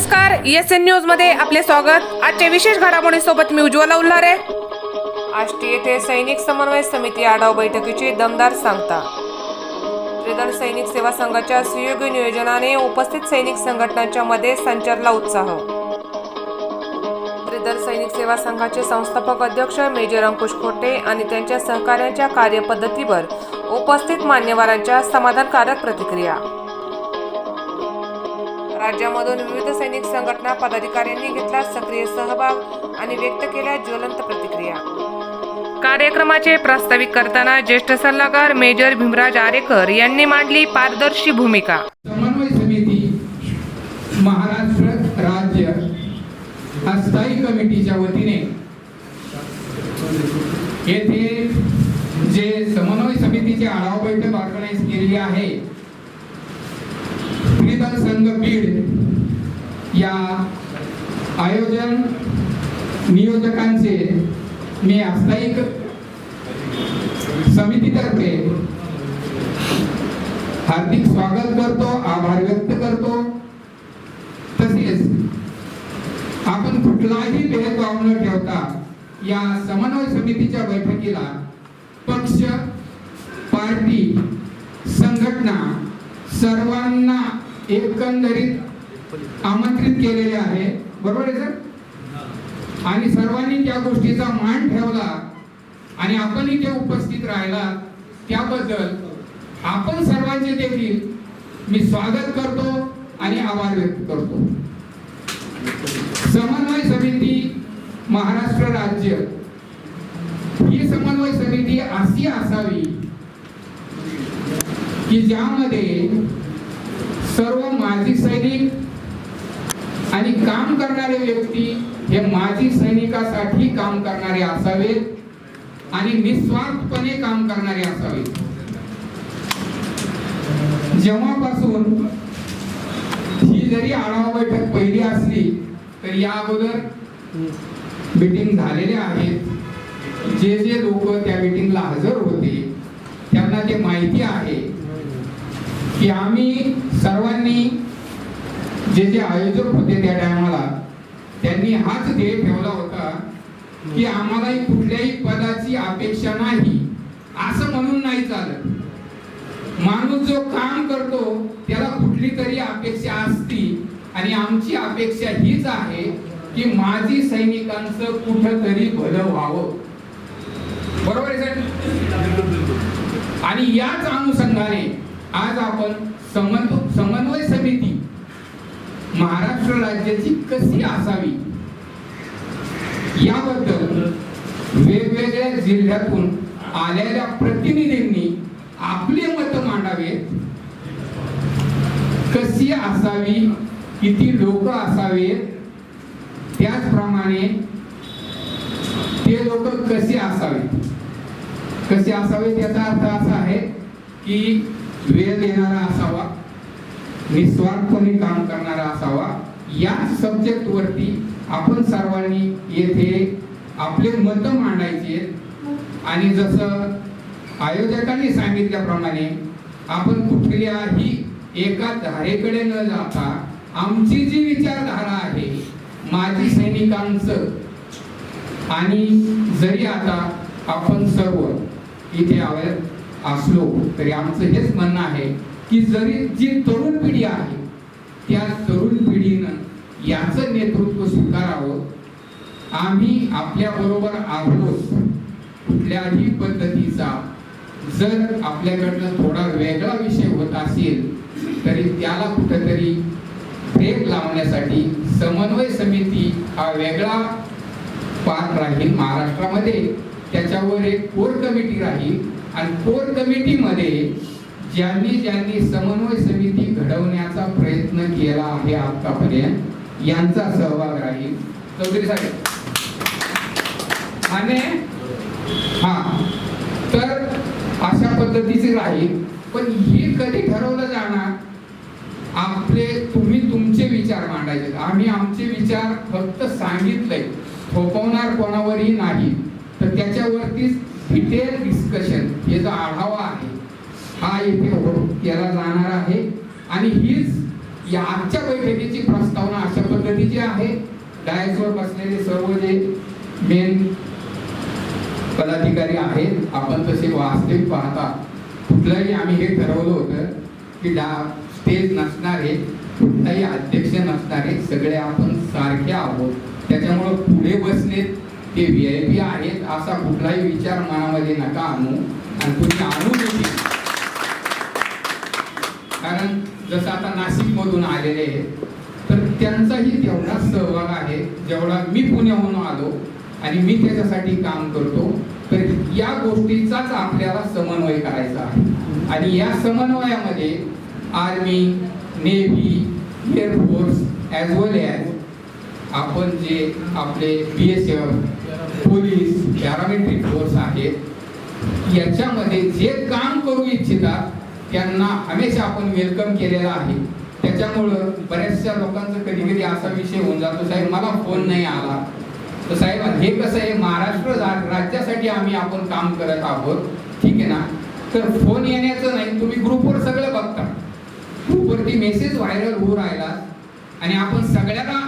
नमस्कार S N न्यूजमध्ये आपले स्वागत. आजच्या विशेष घडामोडीसोबत मी उज्ज्वला उल्हारे. आष्टी येथे सैनिक समन्वय समिती आढावा बैठकीची दमदार सांगता. त्रिदल सैनिक सेवा संघाच्या सुयोग्य नियोजनाने उपस्थित सैनिक संघटनांच्या मध्ये संचारला उत्साह. त्रिदल सैनिक सेवा संघाचे संस्थापक अध्यक्ष मेजर अंकुश खोटे आणि त्यांच्या सहकार्यांच्या कार्यपद्धतीवर उपस्थित मान्यवरांच्या समाधानकारक प्रतिक्रिया. राज्यामधून विविध सैनिक संघटना पदाधिकाऱ्यांनी घेतला सक्रिय सहभाग आणि व्यक्त केल्या ज्वलंत प्रतिक्रिया. कार्यक्रमाचे प्रास्ताविक करताना ज्येष्ठ सल्लागार मेजर भीमराज आरेकर यांनी मांडली पारदर्शी भूमिका. समन्वय समिती महाराष्ट्र राज्य अस्थायी कमिटीच्या वतीने येथे जे समन्वय समितीची आढावा बैठक या आयोजन नियोजकांचे मी अस्थायी समितीतर्फे हार्दिक स्वागत करतो आभार व्यक्त करतो. तसेच आपण कुठलाही भेदभाव न ठेवता या समन्वय समितीच्या बैठकीला पक्ष पार्टी संघटना सर्वांना एकंदरीत आमंत्रित केलेले आहे. बरोबर आहे सर? आणि सर्वांनी त्या गोष्टीचा मान ठेवला आणि आपणही इथे उपस्थित राहिला त्याबद्दल आपण सर्वांचे देखील मी स्वागत करतो आणि आभार व्यक्त करतो. समन्वय समिती महाराष्ट्र राज्य. ही समन्वय समिती अशी असावी की ज्यामध्ये सर्व माजी सैनिक आणि काम करणारे व्यक्ती हे माजी सैनिकासाठी काम करणारे असावेत आणि निस्वार्थपणे काम करणारे असावेत. जेव्हापासून ही जरी आढावा बैठक पहिली असली तर या अगोदर मीटिंग झालेले आहेत. जे जे लोक त्या मीटिंगला हजर होते त्यांना ते माहिती आहे की आम्ही सर्वांनी जे जे आयोजक होते त्या टायमाला त्यांनी हाच ध्येय ठेवला होता की आम्हाला कुठल्याही पदाची अपेक्षा नाही असं म्हणून नाही चालत. माणूस जो काम करतो त्याला कुठली तरी अपेक्षा असती आणि आमची अपेक्षा हीच आहे की माजी सैनिकांचं कुठंतरी भलं व्हावं. बरोबर आहे आणि याच अनुषंगाने आज आपण समन्व समन्वय महाराष्ट्र राज्याची कशी असावी? याबद्दल वेगवेगळ्या जिल्ह्यातून आलेल्या प्रतिनिधींनी आपले मत मांडावेत. कशी असावी? किती लोक असावेत? त्याचप्रमाणे ते लोक कसे असावेत? कसे असावेत याचा अर्थ असा आहे की वेळ देणारा असावा. निस्वार्थपणे काम करणारा असावा. या सब्जेक्ट वरती आपण सर्वांनी येथे आपले मत मांडायचे आणि जसं आयोजकांनी सांगितल्याप्रमाणे आपण कुठल्याही एका धारेकडे न जाता आमची जी विचारधारा आहे माजी सैनिकांचं. आणि जरी आता आपण सर्व इथे आवे असलो तरी आमचं हेच म्हणणं आहे की जरी जी तरुण पिढी आहे त्या तरुण पिढीनं याचं नेतृत्व स्वीकारावं. आम्ही आपल्याबरोबर आहोत कुठल्याही पद्धतीचा. जर आपल्याकडनं थोडा वेगळा विषय होत असेल तरी त्याला कुठंतरी ब्रेक लावण्यासाठी समन्वय समिती हा वेगळा पार्ट राहील महाराष्ट्रामध्ये. त्याच्यावर एक कोर कमिटी राहील. आणि कोर कमिटीमध्ये ज्यांनी ज्यांनी समन्वय समिती घडवण्याचा प्रयत्न केला आहे आतापर्यंत यांचा सहभाग राहील. चौधरी साहेब. आणि हा तर अशा पद्धतीचे राहील. पण हे कधी ठरवलं जाणार? आपले तुम्ही तुमचे विचार मांडायचे. आम्ही आमचे विचार फक्त सांगितले. थोपवणार कोणावरही नाही. तर त्याच्यावरतीच डिटेल डिस्कशन. हे जो आढावा आहे हा येथे केला जाणार आहे. आणि हीच या आजच्या बैठकीची प्रस्तावना अशा पद्धतीची आहे. डायसवर बसलेले सर्व जे मेन पदाधिकारी आहेत आपण तसे वास्तविक पाहता कुठलंही आम्ही हे ठरवलं होतं की डा स्टेज नसणारे कुठलाही अध्यक्ष नसणारे सगळे आपण सारखे आहोत. त्याच्यामुळं पुढे बसणे ते व्ही आय पी आहेत असा कुठलाही विचार मनामध्ये नका आणू. आणि जसं आता नाशिक मधून आलेले आहेत तर त्यांचाही तेवढा सहभाग आहे जेवढा मी पुण्याहून आलो आणि मी त्याच्यासाठी काम करतो. तर या गोष्टीचाच आपल्याला समन्वय करायचा आहे. आणि या समन्वयामध्ये army navy air force as well as आपण जे आपले B S F police paramilitary force आहेत याच्यामध्ये जे काम करू इच्छितात त्यांना हमेशा आपण वेलकम केलेला आहे. त्याच्यामुळं बऱ्याचशा लोकांचा कधी कधी असा विषय होऊन जातो साहेब मला फोन नाही आला. तर साहेब हे कसं आहे महाराष्ट्र राज्यासाठी आम्ही आपण काम करत आहोत ठीक आहे ना? तर फोन येण्याचं नाही तुम्ही ग्रुपवर सगळं बघता. ग्रुपवरती मेसेज व्हायरल होऊ राहिला आणि आपण सगळ्यांना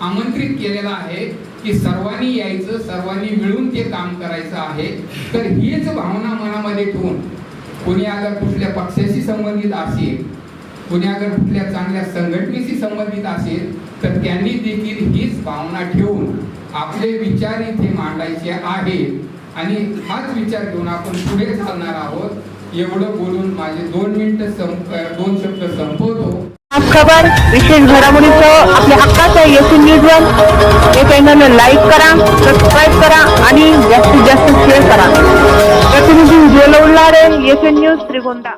आमंत्रित केलेलं आहे की सर्वांनी यायचं सर्वांनी मिळून ते काम करायचं आहे. तर हीच भावना मनामध्ये ठेवून कोणी अगर कुठल्या पक्षाशी संबंधित असेल कोणी अगर कुठल्या चांगल्या संघटनेशी संबंधित असेल तर त्यांनी देखील हीच भावना ठेवून आपले विचार इथे मांडायचे आहेत. आणि हाच विचार घेऊन आपण पुढे चालणार आहोत. एवढं बोलून माझे दोन मिनिटं संप दोन शब्द संपवतो. खबर विशेष घडामोडीचं आपल्या हक्काचं एस न्यूजवर हे चॅनल लाईक करा सबस्क्राईब करा आणि जास्तीत जास्त शेअर करा. प्रतिनिधी उज्ज्वल उल्हारे एस न्यूज त्रिगोंदा